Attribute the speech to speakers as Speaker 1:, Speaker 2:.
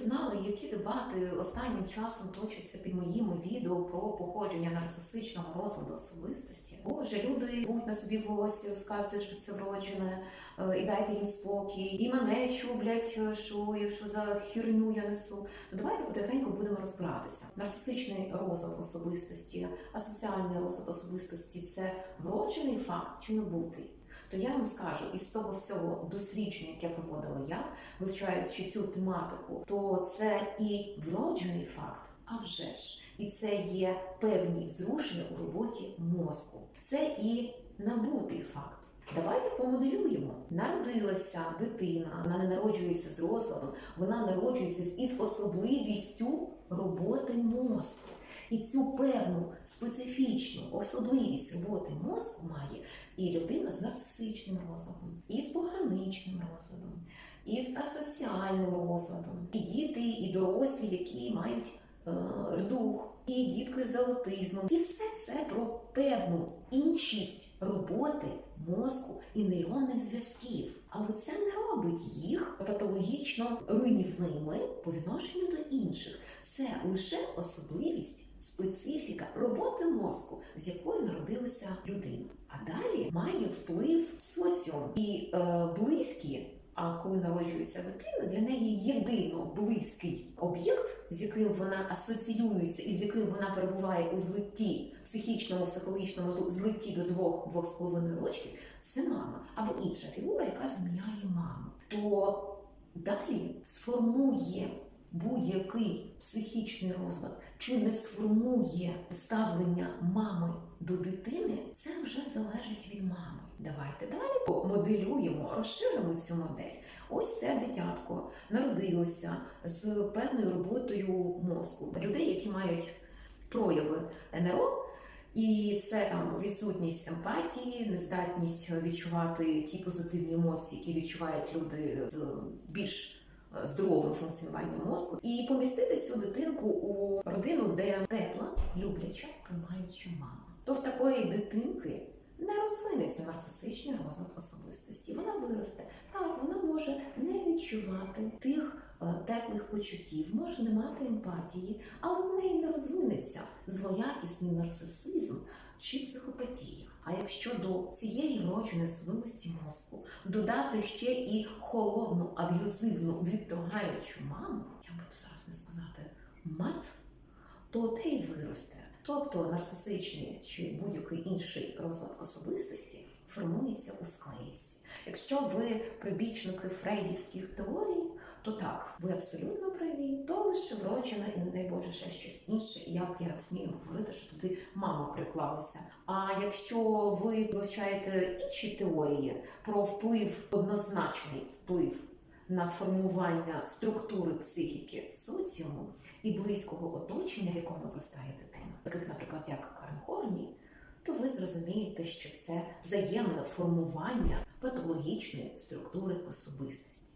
Speaker 1: знали, які дебати останнім часом точаться під моїми відео про походження нарцисичного розладу особистості? Боже, люди будуть на собі волосся, розказують, що це вроджене, е, і дайте їм спокій, і мене чублять, е, що, і що за херню я несу. Ну давайте потихеньку будемо розбиратися. Нарцисичний розлад особистості, асоціальний розлад особистості це вроджений факт чи набутий? То я вам скажу, із того всього дослідження, яке проводила я, вивчаючи цю тематику, то це і вроджений факт, а вже ж, і це є певні зрушення у роботі мозку. Це і набутий факт. Давайте помоделюємо. Народилася дитина, вона не народжується з розладом, вона народжується з- особливістю роботи мозку. І цю певну специфічну особливість роботи мозку має і людина з нарцисичним розладом, і з пограничним розладом, і з асоціальним розладом, і діти, і дорослі, які мають е, рдух, і дітки з аутизмом. І все це про певну іншість роботи мозку і нейронних зв'язків. Але це не робить їх патологічно руйнівними по відношенню до інших. Це лише особливість, специфіка роботи мозку, з якою народилася людина. А далі має вплив соціум і е, близькі. А коли народжується дитина, для неї єдино близький об'єкт, з яким вона асоціюється і з яким вона перебуває у злитті, психічному, психологічному зл- злитті до двох двох з половиною років, це мама або інша фігура, яка заміняє маму. То далі сформує будь-який психічний розлад чи не сформує ставлення мами до дитини, це вже залежить від мами. Давайте далі помоделюємо, розширимо цю модель. Ось це дитятко народилося з певною роботою мозку. Людей, які мають прояви НРО, і це там відсутність емпатії, нездатність відчувати ті позитивні емоції, які відчувають люди з більш здоровим функціонуванням мозку, і помістити цю дитинку у родину, де тепла, любляча, приймаюча мама. То в такої дитинки не розвинеться нарцисичний розлад особистості. Вона виросте. Так, вона може не відчувати тих е, теплих почуттів, може не мати емпатії, але в неї не розвинеться злоякісний нарцисизм чи психопатія. А якщо до цієї вродженої особливості мозку додати ще і холодну, аб'юзивну, відторгаючу маму, я буду зараз не сказати мат, то те й виросте. Тобто нарцисичний чи будь-який інший розлад особистості формується у склейці. Якщо ви прибічники фрейдівських теорій, то так, ви абсолютно праві, то лише вроджене і не дай Боже ще щось інше, як я смію говорити, що туди мама приклалася. А якщо ви вивчаєте інші теорії про вплив, однозначний вплив на формування структури психіки соціуму і близького оточення, в якому зростає дитина, таких, наприклад, як Карн Хорній, то ви зрозумієте, що це взаємне формування патологічної структури особистості.